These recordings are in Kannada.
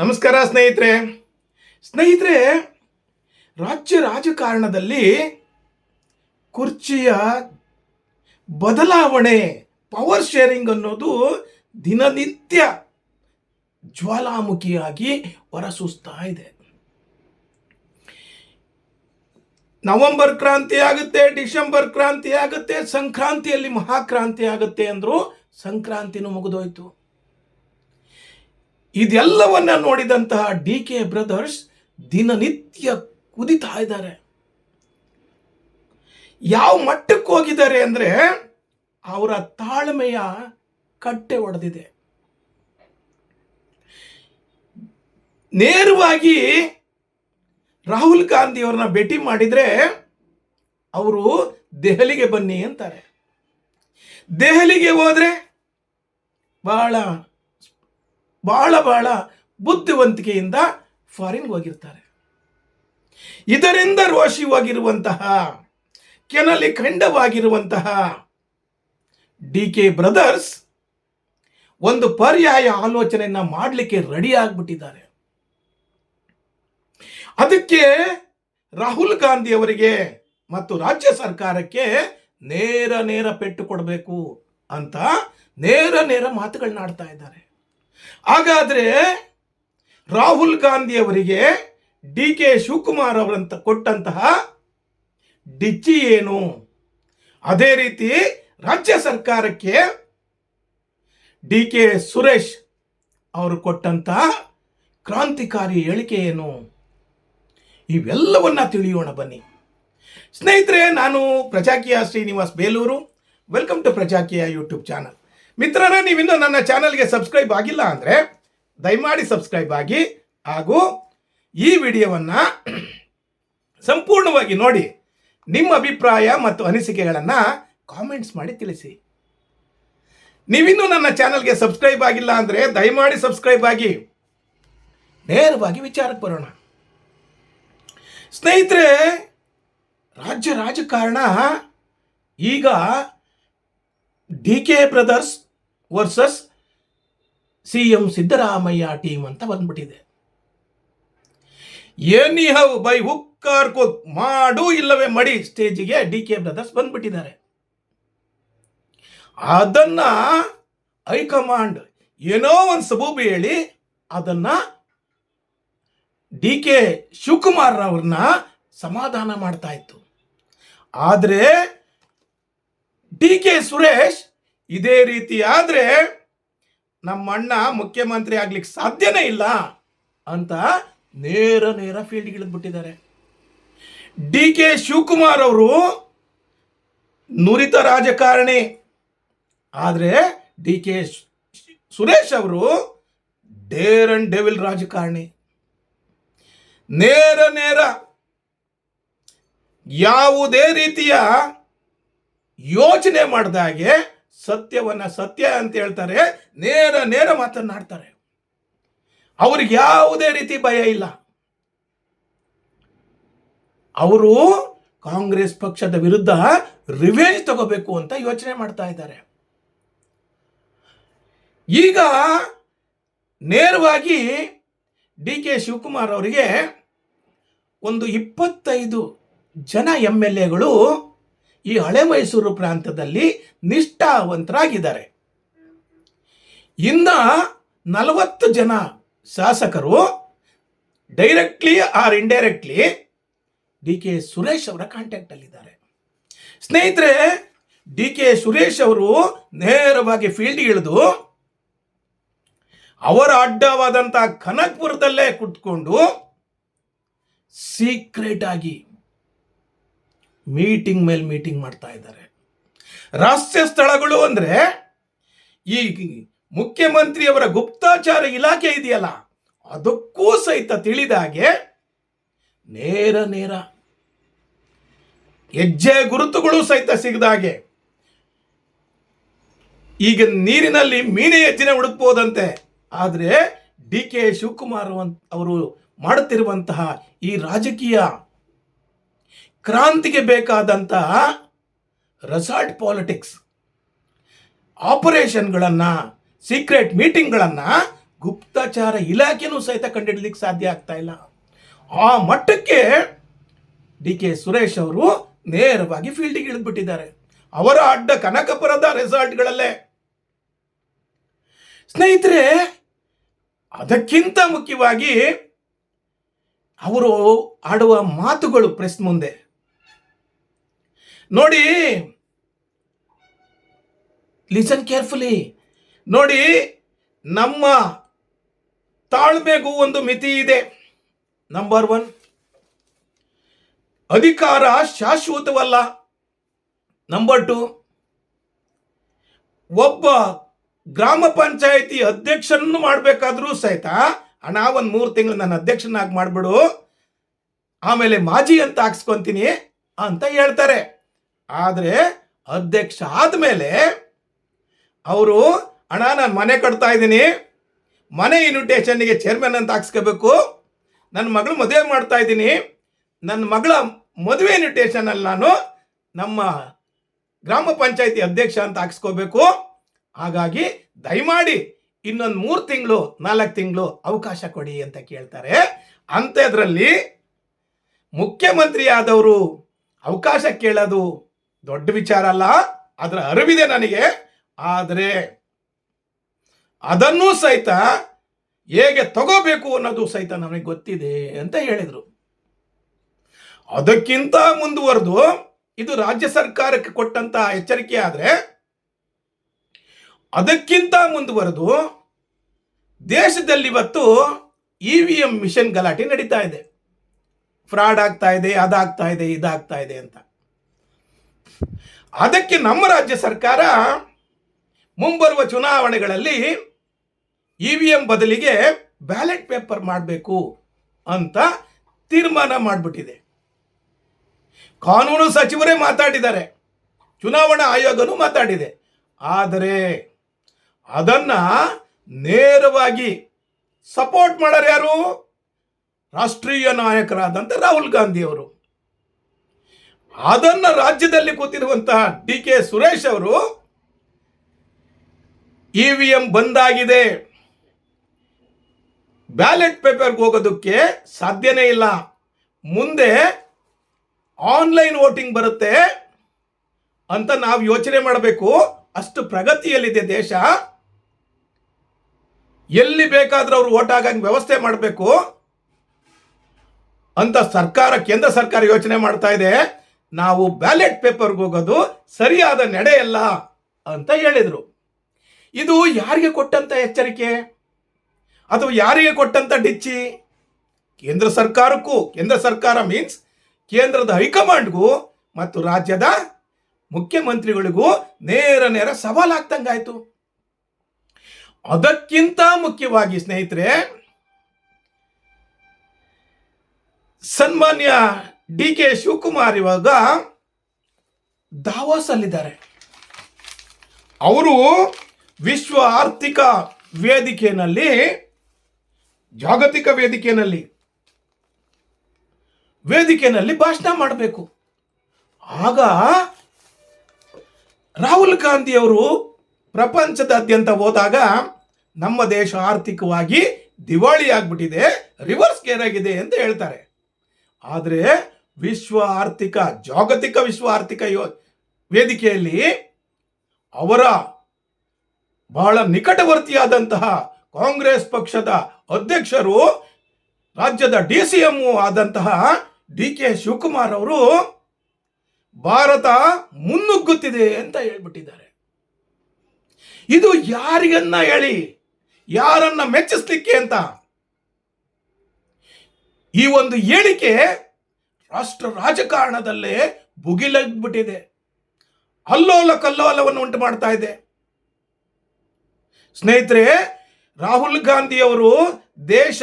ನಮಸ್ಕಾರ ಸ್ನೇಹಿತರೆ. ಸ್ನೇಹಿತರೆ, ರಾಜ್ಯ ರಾಜಕಾರಣದಲ್ಲಿ ಕುರ್ಚಿಯ ಬದಲಾವಣೆ ಪವರ್ ಶೇರಿಂಗ್ ಅನ್ನೋದು ದಿನನಿತ್ಯ ಜ್ವಾಲಾಮುಖಿಯಾಗಿ ಹೊರಸೂಸ್ತಾ ಇದೆ. ನವೆಂಬರ್ ಕ್ರಾಂತಿ ಆಗುತ್ತೆ, ಡಿಸೆಂಬರ್ ಕ್ರಾಂತಿ ಆಗುತ್ತೆ, ಸಂಕ್ರಾಂತಿಯಲ್ಲಿ ಮಹಾಕ್ರಾಂತಿ ಆಗುತ್ತೆ ಅಂದ್ರು ಸಂಕ್ರಾಂತಿನೂ ಮುಗಿದೋಯ್ತು. ಇದೆಲ್ಲವನ್ನ ನೋಡಿದಂತಹ ಡಿ ಕೆ ಬ್ರದರ್ಸ್ ದಿನನಿತ್ಯ ಕುದಿತಾ ಇದ್ದಾರೆ. ಯಾವ ಮಟ್ಟಕ್ಕೆ ಹೋಗಿದ್ದಾರೆ ಅಂದ್ರೆ ಅವರ ತಾಳ್ಮೆಯ ಕಟ್ಟೆ ಒಡೆದಿದೆ. ನೇರವಾಗಿ ರಾಹುಲ್ ಗಾಂಧಿ ಅವ್ರನ್ನ ಭೇಟಿ ಮಾಡಿದ್ರೆ ಅವರು ದೆಹಲಿಗೆ ಬನ್ನಿ ಅಂತಾರೆ. ದೆಹಲಿಗೆ ಹೋದ್ರೆ ಬಹಳ ಬಹಳ ಬಹಳ ಬುದ್ಧಿವಂತಿಕೆಯಿಂದ ಫಾರಿನ್ಗೆ ಹೋಗಿರ್ತಾರೆ. ಇದರಿಂದ ರೋಷಿವಾಗಿರುವಂತಹ ಕೆನಲಿ ಖಂಡವಾಗಿರುವಂತಹ ಡಿ ಕೆ ಬ್ರದರ್ಸ್ ಒಂದು ಪರ್ಯಾಯ ಆಲೋಚನೆಯನ್ನ ಮಾಡಲಿಕ್ಕೆ ರೆಡಿ ಆಗ್ಬಿಟ್ಟಿದ್ದಾರೆ. ಅದಕ್ಕೆ ರಾಹುಲ್ ಗಾಂಧಿ ಅವರಿಗೆ ಮತ್ತು ರಾಜ್ಯ ಸರ್ಕಾರಕ್ಕೆ ನೇರ ನೇರ ಪೆಟ್ಟು ಕೊಡಬೇಕು ಅಂತ ನೇರ ನೇರ ಮಾತುಗಳನ್ನ ಆಡ್ತಾ ಇದ್ದಾರೆ. ಹಾಗಾದ್ರೆ ರಾಹುಲ್ ಗಾಂಧಿ ಅವರಿಗೆ ಡಿ ಕೆ ಶಿವಕುಮಾರ್ ಅವರಂತ ಕೊಟ್ಟಂತಹ ಡಿಚ್ಚಿ ಏನು? ಅದೇ ರೀತಿ ರಾಜ್ಯ ಸರ್ಕಾರಕ್ಕೆ ಡಿ ಕೆ ಸುರೇಶ್ ಅವರು ಕೊಟ್ಟಂತಹ ಕ್ರಾಂತಿಕಾರಿ ಹೇಳಿಕೆ ಏನು? ಇವೆಲ್ಲವನ್ನ ತಿಳಿಯೋಣ ಬನ್ನಿ. ಸ್ನೇಹಿತರೆ, ನಾನು Prajakeeya Srinivas Belur. Welcome to Prajakeeya YouTube channel ಮಿತ್ರರೇ, ನೀವಿನ್ನೂ ನನ್ನ ಚಾನಲ್ಗೆ ಸಬ್ಸ್ಕ್ರೈಬ್ ಆಗಿಲ್ಲ ಅಂದರೆ ದಯಮಾಡಿ ಸಬ್ಸ್ಕ್ರೈಬ್ ಆಗಿ ಹಾಗೂ ಈ ವಿಡಿಯೋವನ್ನು ಸಂಪೂರ್ಣವಾಗಿ ನೋಡಿ ನಿಮ್ಮ ಅಭಿಪ್ರಾಯ ಮತ್ತು ಅನಿಸಿಕೆಗಳನ್ನು ಕಾಮೆಂಟ್ಸ್ ಮಾಡಿ ತಿಳಿಸಿ. ನೀವಿನ್ನೂ ನನ್ನ ಚಾನಲ್ಗೆ ಸಬ್ಸ್ಕ್ರೈಬ್ ಆಗಿಲ್ಲ ಅಂದರೆ ದಯಮಾಡಿ ಸಬ್ಸ್ಕ್ರೈಬ್ ಆಗಿ. ನೇರವಾಗಿ ವಿಚಾರಕ್ಕೆ ಬರೋಣ. ಸ್ನೇಹಿತರೆ, ರಾಜ್ಯ ರಾಜಕಾರಣ ಈಗ D K brothers versus C M Siddaramaiah team ಅಂತ ಬಂದ್ಬಿಟ್ಟಿದೆ. ಎನಿ ಹೌ ಬೈ ಹುಕ್ಕಾರ್ ಕುಕ್ ಮಾಡು ಇಲ್ಲವೇ ಮಡಿ ಸ್ಟೇಜಿಗೆ ಡಿ ಕೆ ಬ್ರದರ್ಸ್ ಬಂದ್ಬಿಟ್ಟಿದ್ದಾರೆ. ಅದನ್ನ ಹೈಕಮಾಂಡ್ ಏನೋ ಒಂದು ಸಬೂಬಿ ಹೇಳಿ ಅದನ್ನ ಡಿ ಕೆ ಶಿವಕುಮಾರ್ ಅವ್ರನ್ನ ಸಮಾಧಾನ ಮಾಡ್ತಾ ಇತ್ತು. ಆದರೆ ಡಿ ಕೆ ಸುರೇಶ್ ಇದೇ ರೀತಿ ಆದ್ರೆ ನಮ್ಮ ಅಣ್ಣ ಮುಖ್ಯಮಂತ್ರಿ ಆಗ್ಲಿಕ್ಕೆ ಸಾಧ್ಯನೇ ಇಲ್ಲ ಅಂತ ನೇರ ನೇರ ಫೀಲ್ಡ್ ಇಳಿದ್ಬಿಟ್ಟಿದ್ದಾರೆ. ಡಿ ಕೆ ಶಿವಕುಮಾರ್ ಅವರು ನುರಿತ ರಾಜಕಾರಣಿ. ಆದರೆ ಡಿ ಕೆ ಸುರೇಶ್ ಅವರು ಡೇರ್ ಅಂಡ್ ಡೆವಿಲ್ ರಾಜಕಾರಣಿ. ನೇರ ನೇರ ಯಾವುದೇ ರೀತಿಯ ಯೋಚನೆ ಮಾಡಿದಾಗೆ ಸತ್ಯವನ್ನ ಸತ್ಯ ಅಂತ ಹೇಳ್ತಾರೆ, ನೇರ ನೇರ ಮಾತನ್ನಾಡ್ತಾರೆ. ಅವ್ರಿಗೆ ಯಾವುದೇ ರೀತಿ ಭಯ ಇಲ್ಲ. ಅವರು ಕಾಂಗ್ರೆಸ್ ಪಕ್ಷದ ವಿರುದ್ಧ ರಿವೆಂಜ್ ತಗೋಬೇಕು ಅಂತ ಯೋಚನೆ ಮಾಡ್ತಾ ಇದ್ದಾರೆ. ಈಗ ನೇರವಾಗಿ ಡಿ ಕೆ ಶಿವಕುಮಾರ್ ಅವರಿಗೆ ಒಂದು ಇಪ್ಪತ್ತೈದು ಜನ ಎಂ ಎಲ್ ಎಗಳು ಈ ಹಳೆ ಮೈಸೂರು ಪ್ರಾಂತದಲ್ಲಿ ನಿಷ್ಠಾವಂತರಾಗಿದ್ದಾರೆ. ಇನ್ನು ನಲವತ್ತು ಜನ ಶಾಸಕರು directly or indirectly D K Suresh ಅವರ ಕಾಂಟ್ಯಾಕ್ಟ್ ಅಲ್ಲಿದ್ದಾರೆ. ಸ್ನೇಹಿತರೆ ಡಿ ಕೆ ಸುರೇಶ್ ಅವರು ನೇರವಾಗಿ ಫೀಲ್ಡ್ ಇಳಿದು ಅವರ ಅಡ್ಡವಾದಂಥ ಕನಕ್ಪುರದಲ್ಲೇ ಕುತ್ಕೊಂಡು ಸೀಕ್ರೆಟ್ ಆಗಿ ಮೀಟಿಂಗ್ ಮೇಲೆ ಮೀಟಿಂಗ್ ಮಾಡ್ತಾ ಇದ್ದಾರೆ. ರಹಸ್ಯ ಸ್ಥಳಗಳು ಅಂದರೆ ಈ ಮುಖ್ಯಮಂತ್ರಿಯವರ ಗುಪ್ತಾಚಾರ ಇಲಾಖೆ ಇದೆಯಲ್ಲ, ಅದಕ್ಕೂ ಸಹಿತ ತಿಳಿದಾಗೆ ನೇರ ನೇರ ಹೆಜ್ಜೆ ಗುರುತುಗಳು ಸಹಿತ ಸಿಗದಾಗೆ ಈಗ ನೀರಿನಲ್ಲಿ ಮೀನೇ ಹೆಜ್ಜೆನೆ ಹುಡುಕ್ಬೋದಂತೆ. ಆದರೆ ಡಿ ಕೆ ಶಿವಕುಮಾರ್ ಅವರು ಮಾಡುತ್ತಿರುವಂತಹ ಈ ರಾಜಕೀಯ ಕ್ರಾಂತಿಗೆ ಬೇಕಾದಂತಹ ರೆಸಾರ್ಟ್ ಪಾಲಿಟಿಕ್ಸ್ ಆಪರೇಷನ್ಗಳನ್ನು ಸೀಕ್ರೆಟ್ ಮೀಟಿಂಗ್ಗಳನ್ನು ಗುಪ್ತಚಾರ ಇಲಾಖೆನೂ ಸಹಿತ ಕಂಡುಹಿಡಲಿಕ್ಕೆ ಸಾಧ್ಯ ಆಗ್ತಾ ಇಲ್ಲ. ಆ ಮಟ್ಟಕ್ಕೆ ಡಿ ಕೆ ಸುರೇಶ್ ಅವರು ನೇರವಾಗಿ ಫೀಲ್ಡಿಗೆ ಇಳಿದ್ಬಿಟ್ಟಿದ್ದಾರೆ. ಅವರ ಅಡ್ಡ ಕನಕಪುರದ ರೆಸಾರ್ಟ್ಗಳಲ್ಲೇ ಸ್ನೇಹಿತರೆ, ಅದಕ್ಕಿಂತ ಮುಖ್ಯವಾಗಿ ಅವರು ಆಡುವ ಮಾತುಗಳು ಪ್ರೆಸ್ ಮುಂದೆ. ನೋಡಿ ಲಿಸನ್ ಕೇರ್ಫುಲಿ ನೋಡಿ, ನಮ್ಮ ತಾಳ್ಮೆಗೂ ಒಂದು ಮಿತಿ ಇದೆ. ನಂಬರ್ ಒನ್ ಅಧಿಕಾರ ಶಾಶ್ವತವಲ್ಲ. ನಂಬರ್ ಟು ಒಬ್ಬ ಗ್ರಾಮ ಪಂಚಾಯಿತಿ ಅಧ್ಯಕ್ಷನನ್ನು ಮಾಡಬೇಕಾದ್ರೂ ಸಹಿತ, ಅಣ್ಣ, ಒಂದು ಮೂರು ತಿಂಗಳು ನನ್ನ ಅಧ್ಯಕ್ಷನಾಗಿ ಮಾಡಿಬಿಡು. ಆಮೇಲೆ ಮಾಜಿ ಅಂತ ಹಾಕ್ಸ್ಕೊತೀನಿ ಅಂತ ಹೇಳ್ತಾರೆ. ಆದರೆ ಅಧ್ಯಕ್ಷ ಆದಮೇಲೆ ಅವರು, ಅಣ್ಣ, ನಾನು ಮನೆ ಕಟ್ತಾ ಇದ್ದೀನಿ. ಮನೆ ಇನ್ವಿಟೇಷನ್ಗೆ ಚೇರ್ಮನ್ ಅಂತ ಹಾಕ್ಸ್ಕೋಬೇಕು. ನನ್ನ ಮಗಳು ಮದುವೆ ಮಾಡ್ತಾ ಇದ್ದೀನಿ. ನನ್ನ ಮಗಳ ಮದುವೆ ಇನ್ವಿಟೇಷನಲ್ಲಿ ನಾನು ನಮ್ಮ ಗ್ರಾಮ ಪಂಚಾಯತಿ ಅಧ್ಯಕ್ಷ ಅಂತ ಹಾಕ್ಸ್ಕೋಬೇಕು. ಹಾಗಾಗಿ ದಯಮಾಡಿ ಇನ್ನೊಂದು ಮೂರು ತಿಂಗಳು, ನಾಲ್ಕು ತಿಂಗಳು ಅವಕಾಶ ಕೊಡಿ ಅಂತ ಕೇಳ್ತಾರೆ. ಅಂಥದ್ರಲ್ಲಿ ಮುಖ್ಯಮಂತ್ರಿ ಆದವರು ಅವಕಾಶ ಕೇಳೋದು ದೊಡ್ಡ ವಿಚಾರ ಅಲ್ಲ, ಅದರ ಅರಿವಿದೆ ನನಗೆ. ಆದರೆ ಅದನ್ನೂ ಸಹಿತ ಹೇಗೆ ತಗೋಬೇಕು ಅನ್ನೋದು ಸಹಿತ ನನಗೆ ಗೊತ್ತಿದೆ ಅಂತ ಹೇಳಿದರು. ಅದಕ್ಕಿಂತ ಮುಂದುವರೆದು ಇದು ರಾಜ್ಯ ಸರ್ಕಾರಕ್ಕೆ ಕೊಟ್ಟಂತ ಎಚ್ಚರಿಕೆ ಆದರೆ, ಅದಕ್ಕಿಂತ ಮುಂದುವರೆದು ದೇಶದಲ್ಲಿ ಇವತ್ತು ಇ ವಿ ಎಂ ಮಿಷನ್ ಗಲಾಟೆ ನಡೀತಾ ಇದೆ. ಫ್ರಾಡ್ ಆಗ್ತಾ ಇದೆ, ಅದಾಗ್ತಾ ಇದೆ, ಇದಾಗ್ತಾ ಇದೆ ಅಂತ. ಅದಕ್ಕೆ ನಮ್ಮ ರಾಜ್ಯ ಸರ್ಕಾರ ಮುಂಬರುವ ಚುನಾವಣೆಗಳಲ್ಲಿ ಇ ವಿ ಎಂ ಬದಲಿಗೆ ಬ್ಯಾಲೆಟ್ ಪೇಪರ್ ಮಾಡಬೇಕು ಅಂತ ತೀರ್ಮಾನ ಮಾಡಿಬಿಟ್ಟಿದೆ. ಕಾನೂನು ಸಚಿವರೇ ಮಾತಾಡಿದ್ದಾರೆ. ಚುನಾವಣಾ ಆಯೋಗನೂ ಮಾತಾಡಿದೆ. ಆದರೆ ಅದನ್ನ ನೇರವಾಗಿ ಸಪೋರ್ಟ್ ಮಾಡೋರು ಯಾರು? ರಾಷ್ಟ್ರೀಯ ನಾಯಕರಾದಂಥ ರಾಹುಲ್ ಗಾಂಧಿ ಅವರು ಅದನ್ನ ರಾಜ್ಯದಲ್ಲಿ ಕೂತಿರುವಂತಹ ಡಿ ಕೆ ಸುರೇಶ್ ಅವರು ಇ ವಿ ಎಂ ಬಂದಾಗಿದೆ. ಬ್ಯಾಲೆಟ್ ಪೇಪರ್ಗೆ ಹೋಗೋದಕ್ಕೆ ಸಾಧ್ಯನೇ ಇಲ್ಲ. ಮುಂದೆ ಆನ್ಲೈನ್ ವೋಟಿಂಗ್ ಬರುತ್ತೆ ಅಂತ ನಾವು ಯೋಚನೆ ಮಾಡಬೇಕು. ಅಷ್ಟು ಪ್ರಗತಿಯಲ್ಲಿದೆ ದೇಶ. ಎಲ್ಲಿ ಬೇಕಾದರೂ ಅವ್ರು ಓಟ್ ಆಗಂಗೆ ವ್ಯವಸ್ಥೆ ಮಾಡಬೇಕು ಅಂತ ಸರ್ಕಾರ, ಕೇಂದ್ರ ಸರ್ಕಾರ ಯೋಚನೆ ಮಾಡ್ತಾ ಇದೆ. ನಾವು ಬ್ಯಾಲೆಟ್ ಪೇಪರ್ಗೆ ಹೋಗೋದು ಸರಿಯಾದ ನಡೆಯಲ್ಲ ಅಂತ ಹೇಳಿದರು. ಇದು ಯಾರಿಗೆ ಕೊಟ್ಟಂತ ಎಚ್ಚರಿಕೆ? ಅಥವಾ ಯಾರಿಗೆ ಕೊಟ್ಟಂತ ಡಿಚ್ಚಿ? ಕೇಂದ್ರ ಸರ್ಕಾರಕ್ಕೂ, ಕೇಂದ್ರ ಸರ್ಕಾರ ಮೀನ್ಸ್ ಕೇಂದ್ರದ ಹೈಕಮಾಂಡ್ಗೂ ಮತ್ತು ರಾಜ್ಯದ ಮುಖ್ಯಮಂತ್ರಿಗಳಿಗೂ ನೇರ ನೇರ ಸವಾಲಾಗ್ದಂಗಾಯ್ತು ಅದಕ್ಕಿಂತ ಮುಖ್ಯವಾಗಿ ಸ್ನೇಹಿತರೆ, ಸನ್ಮಾನ್ಯ ಡಿ ಕೆ ಶಿವಕುಮಾರ್ ಇವಾಗ ದಾವಾಸ್ ಅಲ್ಲಿದ್ದಾರೆ ಅವರು ವಿಶ್ವ ಆರ್ಥಿಕ ವೇದಿಕೆಯಲ್ಲಿ, ಜಾಗತಿಕ ವೇದಿಕೆಯಲ್ಲಿ ವೇದಿಕೆಯಲ್ಲಿ ಭಾಷಣ ಮಾಡಬೇಕು. ಆಗ ರಾಹುಲ್ ಗಾಂಧಿ ಅವರು ಪ್ರಪಂಚದಾದ್ಯಂತ ಹೋದಾಗ ನಮ್ಮ ದೇಶ ಆರ್ಥಿಕವಾಗಿ ದಿವಾಳಿ ಆಗ್ಬಿಟ್ಟಿದೆ ರಿವರ್ಸ್ ಗೇರ್ ಆಗಿದೆ ಅಂತ ಹೇಳ್ತಾರೆ. ಆದರೆ ವಿಶ್ವ ಆರ್ಥಿಕ, ಜಾಗತಿಕ ವಿಶ್ವ ಆರ್ಥಿಕ ಯೋ, ವೇದಿಕೆಯಲ್ಲಿ ಅವರ ಬಹಳ ನಿಕಟವರ್ತಿಯಾದಂತಹ ಕಾಂಗ್ರೆಸ್ ಪಕ್ಷದ ಅಧ್ಯಕ್ಷರು, ರಾಜ್ಯದ ಡಿ ಸಿ ಎಂ ಆದಂತಹ ಡಿ ಕೆ ಶಿವಕುಮಾರ್ ಅವರು ಭಾರತ ಮುನ್ನುಗ್ಗುತ್ತಿದೆ ಅಂತ ಹೇಳ್ಬಿಟ್ಟಿದ್ದಾರೆ. ಇದು ಯಾರಿಗನ್ನ ಹೇಳಿ, ಯಾರನ್ನ ಮೆಚ್ಚಿಸ್ಲಿಕ್ಕೆ ಅಂತ? ಈ ಒಂದು ಹೇಳಿಕೆ ರಾಷ್ಟ್ರ ರಾಜಕಾರಣದಲ್ಲೇ ಭುಗಿಲಗ್ಬಿಟ್ಟಿದೆ. ಅಲ್ಲೋಲ ಕಲ್ಲೋಲವನ್ನು ಉಂಟು ಮಾಡ್ತಾ ಇದೆ. ಸ್ನೇಹಿತರೆ, ರಾಹುಲ್ ಗಾಂಧಿ ಅವರು ದೇಶ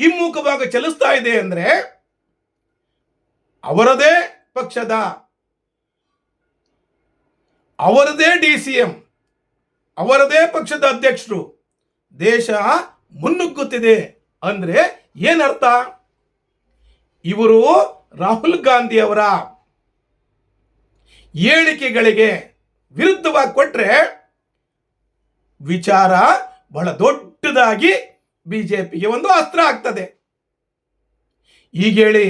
ಹಿಮ್ಮುಖವಾಗಿ ಚಲಿಸ್ತಾ ಇದೆ ಅಂದ್ರೆ ಅವರದೇ ಪಕ್ಷದ, ಅವರದೇ ಡಿ ಸಿ ಎಂ, ಅವರದೇ ಪಕ್ಷದ ಅಧ್ಯಕ್ಷರು ದೇಶ ಮುನ್ನುಗ್ಗುತ್ತಿದೆ ಅಂದ್ರೆ ಏನರ್ಥ? ಇವರು ರಾಹುಲ್ ಗಾಂಧಿ ಅವರ ಹೇಳಿಕೆಗಳಿಗೆ ವಿರುದ್ಧವಾಗಿ ಕೊಟ್ಟರೆ ವಿಚಾರ ಬಹಳ ದೊಡ್ಡದಾಗಿ ಬಿಜೆಪಿಗೆ ಒಂದು ಅಸ್ತ್ರ ಆಗ್ತದೆ. ಈಗ ಹೇಳಿ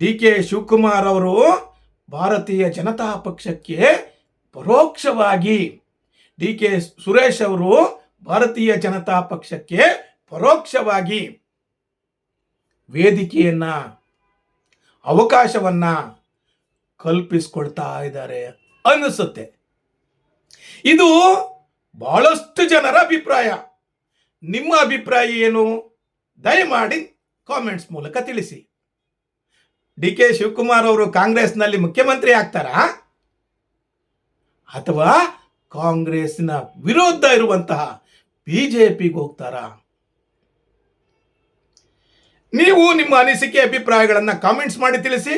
ಡಿ ಕೆ ಶಿವಕುಮಾರ್ ಅವರು ಭಾರತೀಯ ಜನತಾ ಪಕ್ಷಕ್ಕೆ ಪರೋಕ್ಷವಾಗಿ ಡಿ ಕೆ ಸುರೇಶ್ ಅವರು ಭಾರತೀಯ ಜನತಾ ಪಕ್ಷಕ್ಕೆ ಪರೋಕ್ಷವಾಗಿ ವೇದಿಕೆಯನ್ನ ಅವಕಾಶವನ್ನ ಕಲ್ಪಿಸ್ಕೊಳ್ತಾ ಇದ್ದಾರೆ ಅನ್ನಿಸುತ್ತೆ. ಇದು ಬಹಳಷ್ಟು ಜನರ ಅಭಿಪ್ರಾಯ. ನಿಮ್ಮ ಅಭಿಪ್ರಾಯ ಏನು? ದಯಮಾಡಿ ಕಾಮೆಂಟ್ಸ್ ಮೂಲಕ ತಿಳಿಸಿ. ಡಿ ಕೆ ಶಿವಕುಮಾರ್ ಅವರು ಕಾಂಗ್ರೆಸ್ನಲ್ಲಿ ಮುಖ್ಯಮಂತ್ರಿ ಆಗ್ತಾರಾ? ಅಥವಾ ಕಾಂಗ್ರೆಸ್ನ ವಿರುದ್ಧ ಇರುವಂತಹ ಬಿಜೆಪಿಗೆ ಹೋಗ್ತಾರಾ? ನೀವು ನಿಮ್ಮ ಅನಿಸಿಕೆ, ಅಭಿಪ್ರಾಯಗಳನ್ನು ಕಾಮೆಂಟ್ಸ್ ಮಾಡಿ ತಿಳಿಸಿ.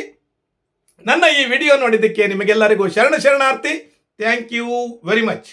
ನನ್ನ ಈ ವಿಡಿಯೋ ನೋಡಿದ್ದಕ್ಕೆ ನಿಮಗೆಲ್ಲರಿಗೂ ಶರಣ ಶರಣಾರ್ಥಿ. Thank you very much